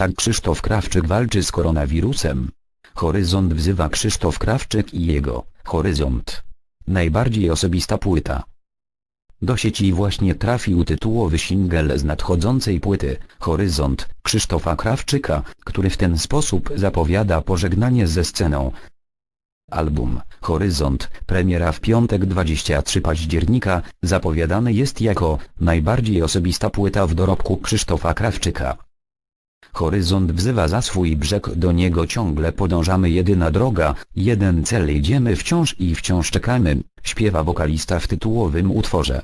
Tak Krzysztof Krawczyk walczy z koronawirusem. Horyzont wzywa Krzysztof Krawczyk i jego Horyzont. Najbardziej osobista płyta. Do sieci właśnie trafił tytułowy singiel z nadchodzącej płyty Horyzont Krzysztofa Krawczyka, który w ten sposób zapowiada pożegnanie ze sceną. Album Horyzont, premiera w piątek 23 października, zapowiadany jest jako najbardziej osobista płyta w dorobku Krzysztofa Krawczyka. Horyzont wzywa za swój brzeg do niego ciągle podążamy jedyna droga, jeden cel idziemy wciąż i wciąż czekamy, śpiewa wokalista w tytułowym utworze.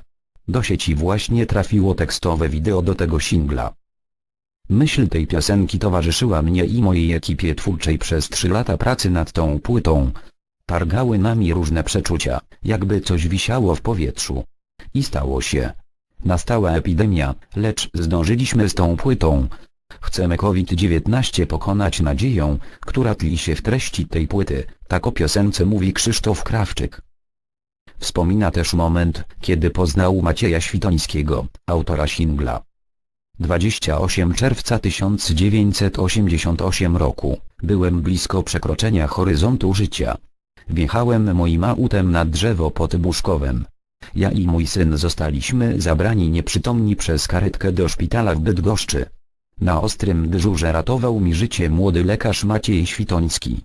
Do sieci właśnie trafiło tekstowe wideo do tego singla. Myśl tej piosenki towarzyszyła mnie i mojej ekipie twórczej przez trzy lata pracy nad tą płytą. Targały nami różne przeczucia, jakby coś wisiało w powietrzu. I stało się. Nastała epidemia, lecz zdążyliśmy z tą płytą. Chcemy COVID-19 pokonać nadzieją, która tli się w treści tej płyty, tak o piosence mówi Krzysztof Krawczyk. Wspomina też moment, kiedy poznał Macieja Świtońskiego, autora singla. 28 czerwca 1988 roku, byłem blisko przekroczenia horyzontu życia. Wjechałem moim autem na drzewo pod Buszkowem. Ja i mój syn zostaliśmy zabrani nieprzytomni przez karetkę do szpitala w Bydgoszczy. Na ostrym dyżurze ratował mi życie młody lekarz Maciej Świtoński.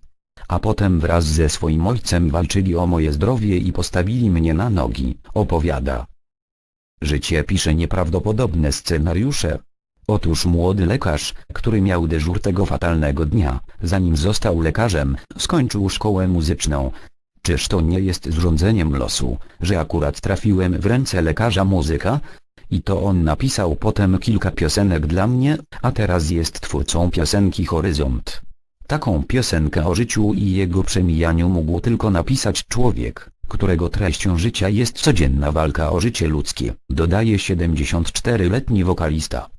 A potem wraz ze swoim ojcem walczyli o moje zdrowie i postawili mnie na nogi, opowiada. Życie pisze nieprawdopodobne scenariusze. Otóż młody lekarz, który miał dyżur tego fatalnego dnia, zanim został lekarzem, skończył szkołę muzyczną. Czyż to nie jest zrządzeniem losu, że akurat trafiłem w ręce lekarza muzyka? I to on napisał potem kilka piosenek dla mnie, a teraz jest twórcą piosenki Horyzont. Taką piosenkę o życiu i jego przemijaniu mógł tylko napisać człowiek, którego treścią życia jest codzienna walka o życie ludzkie, dodaje 74-letni wokalista.